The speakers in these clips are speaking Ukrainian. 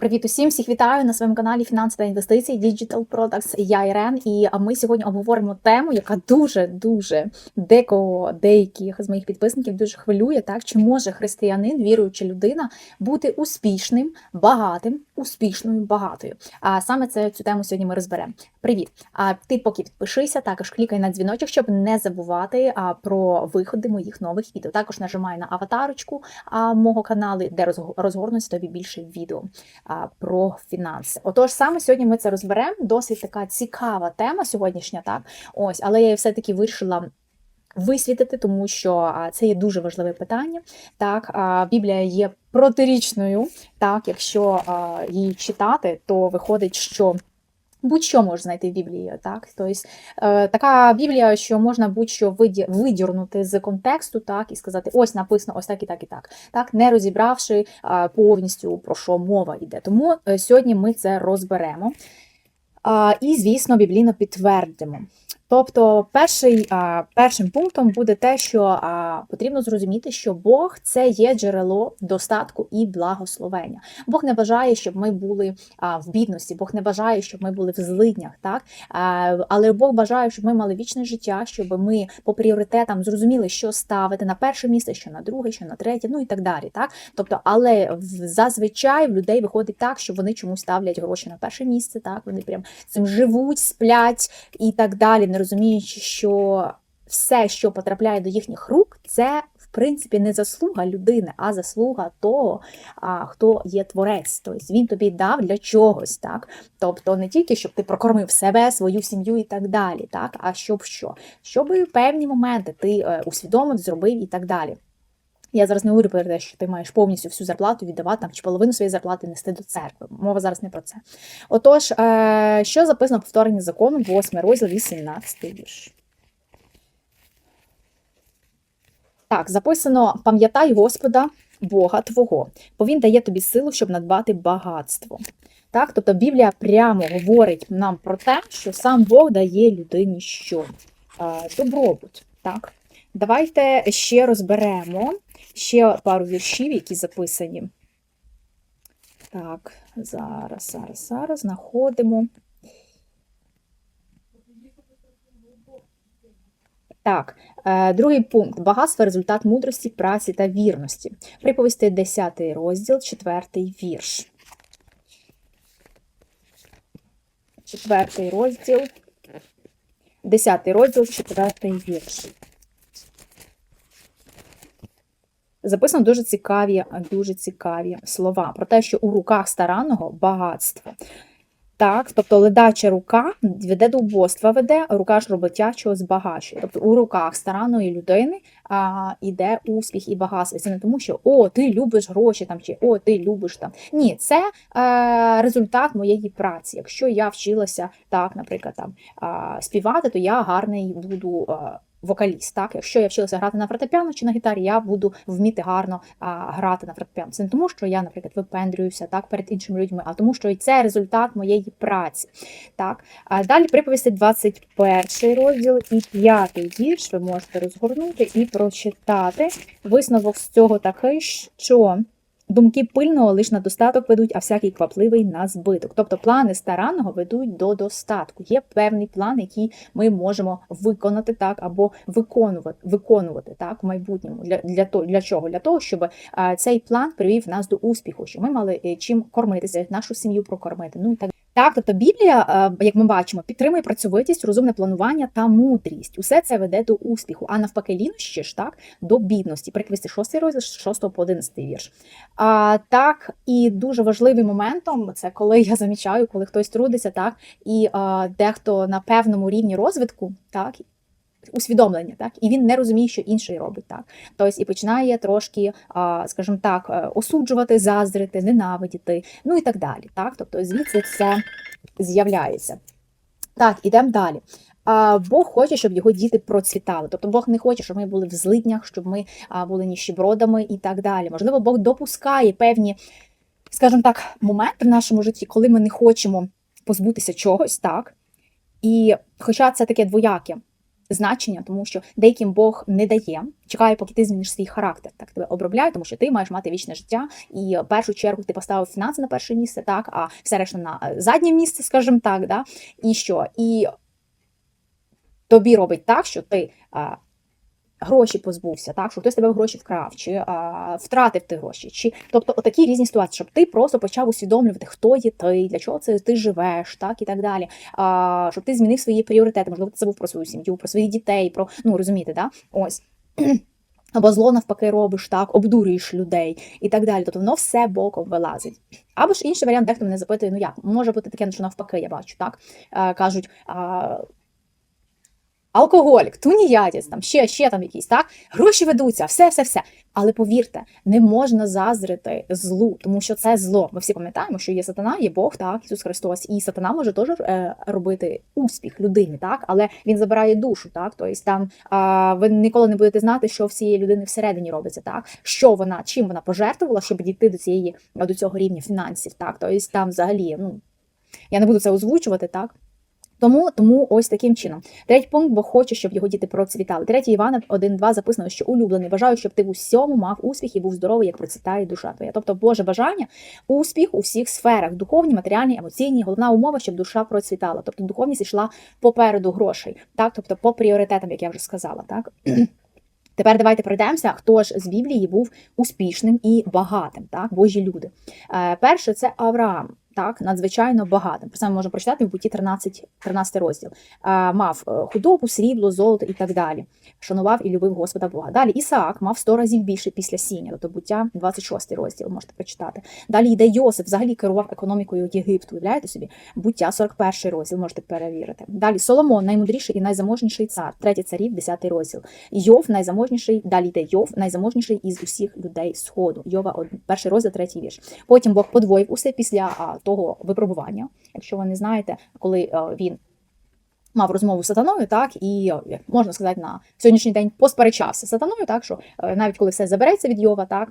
Привіт усім! Всіх вітаю на своєму каналі Фінанси та інвестиції Digital Products. Я Ірен, і ми сьогодні обговоримо тему, яка дуже дуже декого деяких з моїх підписників дуже хвилює. Так чи може християнин, віруюча людина, бути успішним, багатим, успішною, багатою? А саме це цю тему сьогодні ми розберемо. Привіт! А ти поки підпишися, також клікай на дзвіночок, щоб не забувати а, про виходи моїх нових відео. Також нажимай на аватарочку а, мого каналу, де розго- розгорнуться тобі більше відео про фінанси. Отож, саме сьогодні ми це розберемо. Досить така цікава тема сьогоднішня, так ось, але я її все-таки вирішила. Висвітити, тому що це є дуже важливе питання. Так, Біблія є протирічною. Так, якщо її читати, то виходить, що будь-що можна знайти в Біблії. Так, тобто е, така Біблія, що можна будь-що видірнути з контексту, так і сказати, ось написано, ось так і так і так, так не розібравши а, повністю про що мова йде. Тому е, сьогодні ми це розберемо. І, звісно, біблійно підтвердимо. Тобто, перший, першим пунктом буде те, що потрібно зрозуміти, що Бог це є джерело достатку і благословення. Бог не бажає, щоб ми були в бідності, Бог не бажає, щоб ми були в злиднях, так але Бог бажає, щоб ми мали вічне життя, щоб ми по пріоритетам зрозуміли, що ставити на перше місце, що на друге, що на третє, ну і так далі. Так, тобто, але зазвичай в людей виходить так, що вони чомусь ставлять гроші на перше місце, так вони прям цим живуть, сплять і так далі, розуміючи, що все, що потрапляє до їхніх рук, це в принципі не заслуга людини, а заслуга того, хто є творець. Тобто він тобі дав для чогось, так? Тобто не тільки щоб ти прокормив себе, свою сім'ю і так далі, так? а щоб що? Щоб певні моменти ти е, усвідомив, зробив і так далі. Я зараз не говорю про те, що ти маєш повністю всю зарплату віддавати там, чи половину своєї зарплати нести до церкви. Мова зараз не про це. Отож, е, що записано в повторенні закону, 8 розділ, 18 вірш. Так, записано: пам'ятай Господа, Бога Твого, бо Він дає тобі силу, щоб надбати багатство. Так, тобто Біблія прямо говорить нам про те, що сам Бог дає людині що? Е, Добробут. Так? Давайте ще розберемо ще пару віршів, які записані. Так, зараз, зараз, зараз знаходимо. Так, е, другий пункт. Багатство результат мудрості, праці та вірності. Приповісти 10 розділ, 4 вірш. Четвертий розділ, 10 розділ, 4 вірш. Записано дуже цікаві, дуже цікаві слова про те, що у руках старанного багатство. Так, тобто ледача рука веде до убоства веде, рука ж роботячого збагачує. Тобто у руках старанної людини а, іде успіх і багатство. Це не тому, що о, ти любиш гроші там чи о, ти любиш там. Ні, це е, результат моєї праці. Якщо я вчилася так, наприклад, там а, співати, то я гарний буду. а, Вокаліст, так, якщо я вчилася грати на фортепіано чи на гітарі, я буду вміти гарно а, грати на фортепіано. Це не тому, що я, наприклад, випендрююся так перед іншими людьми, а тому, що і це результат моєї праці. Так, а далі приповісти 21 розділ і 5 вірш. Ви можете розгорнути і прочитати. Висновок з цього такий, що. Думки пильного лиш на достаток ведуть, а всякий квапливий на збиток. Тобто плани старанного ведуть до достатку. Є певний план, який ми можемо виконати так або виконувати виконувати так в майбутньому. Для для того для чого? Для того, щоб а, цей план привів нас до успіху, щоб ми мали е, чим кормитися, нашу сім'ю прокормити. Ну і так. Так, тобто Біблія, е, як ми бачимо, підтримує працьовитість, розумне планування та мудрість. Усе це веде до успіху. А навпаки, лінощі ж так до бідності. Приквісти 6 розділ, з 6 по 11 вірш. А, так, і дуже важливим моментом це коли я замічаю, коли хтось трудиться, так, і а, дехто на певному рівні розвитку, так. Усвідомлення, так, і він не розуміє, що інший робить так. Тобто і починає трошки, скажімо так, е, осуджувати, заздрити, ненавидіти, ну і так далі. Так, тобто звідси це з'являється. Так, ідемо далі. А Бог хоче, щоб його діти процвітали. Тобто Бог не хоче, щоб ми були в злиднях, щоб ми були ніщебродами і так далі. Можливо, Бог допускає певні, скажімо так, моменти в нашому житті, коли ми не хочемо позбутися чогось, так. І хоча це таке двояке, значення, тому що деяким Бог не дає, чекає, поки ти зміниш свій характер. Так тебе обробляє, тому що ти маєш мати вічне життя, і в першу чергу ти поставив фінанси на перше місце, так, а все решта на е, заднє місце, скажімо так. Да? І що? І тобі робить так, що ти. Гроші позбувся, так, що хтось тебе гроші вкрав, чи а, втратив ти гроші, чи тобто отакі різні ситуації, щоб ти просто почав усвідомлювати, хто є ти, для чого це ти живеш, так і так далі. А, Щоб ти змінив свої пріоритети, можливо, ти забув про свою сім'ю, про своїх дітей, про ну розумієте, да? ось. Або зло навпаки робиш, так, обдурюєш людей і так далі. Тобто воно все боком вилазить. Або ж інший варіант, дехто мене запитує, ну як, може бути таке, що навпаки, я бачу, так? Е, кажуть, а, алкоголік, туніядець, там ще, ще там якісь, так? Гроші ведуться, все, все, все. Але повірте, не можна заздрити злу, тому що це зло. Ми всі пам'ятаємо, що є сатана, є Бог, так, Ісус Христос, і сатана може теж е, робити успіх людині, так, але він забирає душу, так. Тобто там а, ви ніколи не будете знати, що в цієї людини всередині робиться, так, що вона, чим вона пожертвувала, щоб дійти до цієї до цього рівня фінансів, так. Тобто там взагалі, ну я не буду це озвучувати, так. Тому тому ось таким чином. Третій пункт, бо хоче, щоб його діти процвітали. Третій Івана 1.2 записано, що улюблений. Бажаю, щоб ти в усьому мав успіх і був здоровий, як процвітає душа твоя. Тобто, Боже бажання, успіх у всіх сферах, духовні, матеріальні, емоційні. Головна умова, щоб душа процвітала. Тобто духовність йшла попереду грошей, так, тобто по пріоритетам, як я вже сказала, так. Тепер давайте пройдемося, хто ж з Біблії був успішним і багатим, так, Божі люди. Е, Перше, це Авраам так, надзвичайно багатим. Про це ми можемо прочитати в буті 13 13 розділ. Мав е, худобу, срібло, золото і так далі. Шанував і любив Господа Бога. Далі Ісаак мав 100 разів більше після сіння, тобто буття 26 розділ, можете прочитати. Далі йде Йосиф, взагалі керував економікою Єгипту. Уявляєте собі? Буття 41 розділ, можете перевірити. Далі Соломон, наймудріший і найзаможніший цар, третій царів, 10 розділ. Йов найзаможніший, далі йде Йов, найзаможніший із усіх людей Сходу. Йова, перший розділ, третій вірш. Потім Бог подвоїв усе після того випробування, якщо ви не знаєте, коли е, він мав розмову з сатаною, так і як можна сказати, на сьогоднішній день посперечався з сатаною, так що е, навіть коли все забереться від Йова, так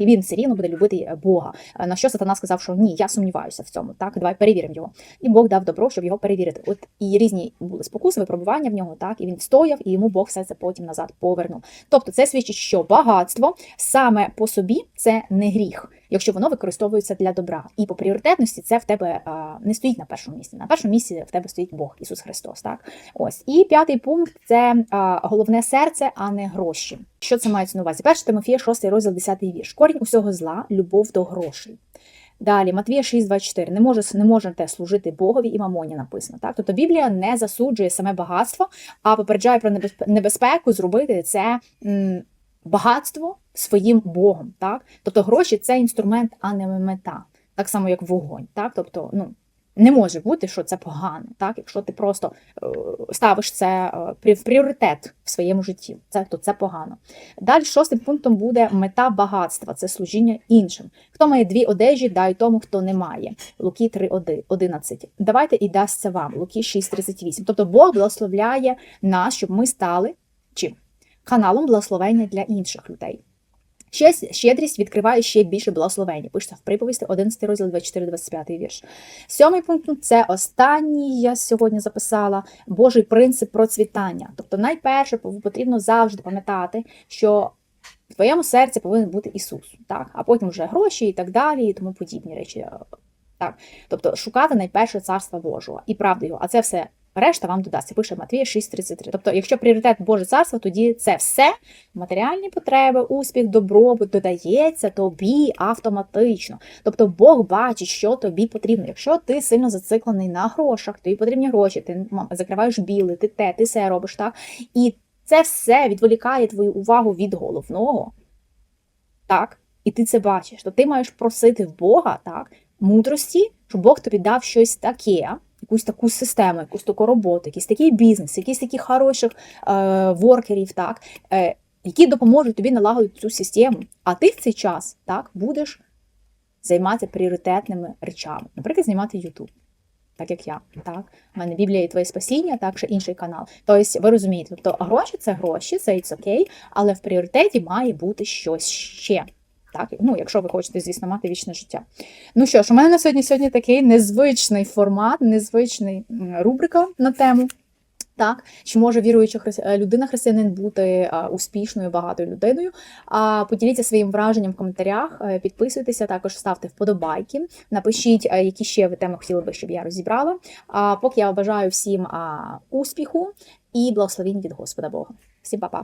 він все рівно буде любити Бога. Е, на що сатана сказав, що ні, я сумніваюся в цьому. Так, давай перевіримо його. І Бог дав добро, щоб його перевірити. От і різні були спокуси, випробування в нього, так і він встояв, і йому Бог все це потім назад повернув. Тобто, це свідчить, що багатство саме по собі це не гріх якщо воно використовується для добра. І по пріоритетності це в тебе не стоїть на першому місці. На першому місці в тебе стоїть Бог, Ісус Христос. Так, ось і п'ятий пункт це головне серце, а не гроші. Що це мається на увазі? Перше Тимофія, 6 розділ, 10 вірш. Корінь усього зла, любов до грошей. Далі, Матвія 6,24. Не може, не можете служити Богові і мамоні написано. Так? Тобто Біблія не засуджує саме багатство, а попереджає про небезпеку зробити це багатство своїм Богом. Так? Тобто гроші це інструмент, а не мета. Так само, як вогонь. Так? Тобто, ну, не може бути, що це погано, так? якщо ти просто е, ставиш це е, в пріоритет в своєму житті, це, то це погано. Далі шостим пунктом буде мета багатства, це служіння іншим. Хто має дві одежі, дай тому, хто не має. Луки 3,11. Давайте і дасться вам, Луки 6,38. Тобто Бог благословляє нас, щоб ми стали чим? Каналом благословення для інших людей. Ще щедрість відкриває ще більше благословення. Пишеться в приповісти 11 розділ 24-25 вірш. Сьомий пункт це останній, я сьогодні записала Божий принцип процвітання. Тобто, найперше потрібно завжди пам'ятати, що в твоєму серці повинен бути Ісус, так? а потім вже гроші і так далі, і тому подібні речі. Так? Тобто шукати найперше царства Божого і правди його, а це все Решта вам додасться, пише Матвія 6,33. Тобто, якщо пріоритет Боже царство, тоді це все матеріальні потреби, успіх, добробут додається тобі автоматично. Тобто Бог бачить, що тобі потрібно. Якщо ти сильно зациклений на грошах, тобі потрібні гроші, ти закриваєш біли, ти те, ти все робиш, так? І це все відволікає твою увагу від головного. Так? І ти це бачиш, то ти маєш просити в Бога так, мудрості, щоб Бог тобі дав щось таке якусь таку систему, якусь таку роботу, якийсь такий бізнес, якісь такі хороших е, воркерів, так, е, які допоможуть тобі налагодити цю систему. А ти в цей час так, будеш займатися пріоритетними речами. Наприклад, знімати YouTube. Так як я, так у мене Біблія і твоє спасіння, так ще інший канал. Тобто, ви розумієте, тобто гроші це гроші, це it's окей, але в пріоритеті має бути щось ще. Так, ну, якщо ви хочете, звісно, мати вічне життя. Ну що ж, у мене на сьогодні сьогодні такий незвичний формат, незвичний рубрика на тему. Так, чи може віруюча е, людина християнин бути успішною, багатою людиною? А поділіться своїм враженням в коментарях, е, підписуйтеся, також ставте вподобайки, напишіть, е, які ще ви теми хотіли би, щоб я розібрала. А поки я бажаю всім успіху і благословінь від Господа Бога. Всім па-па!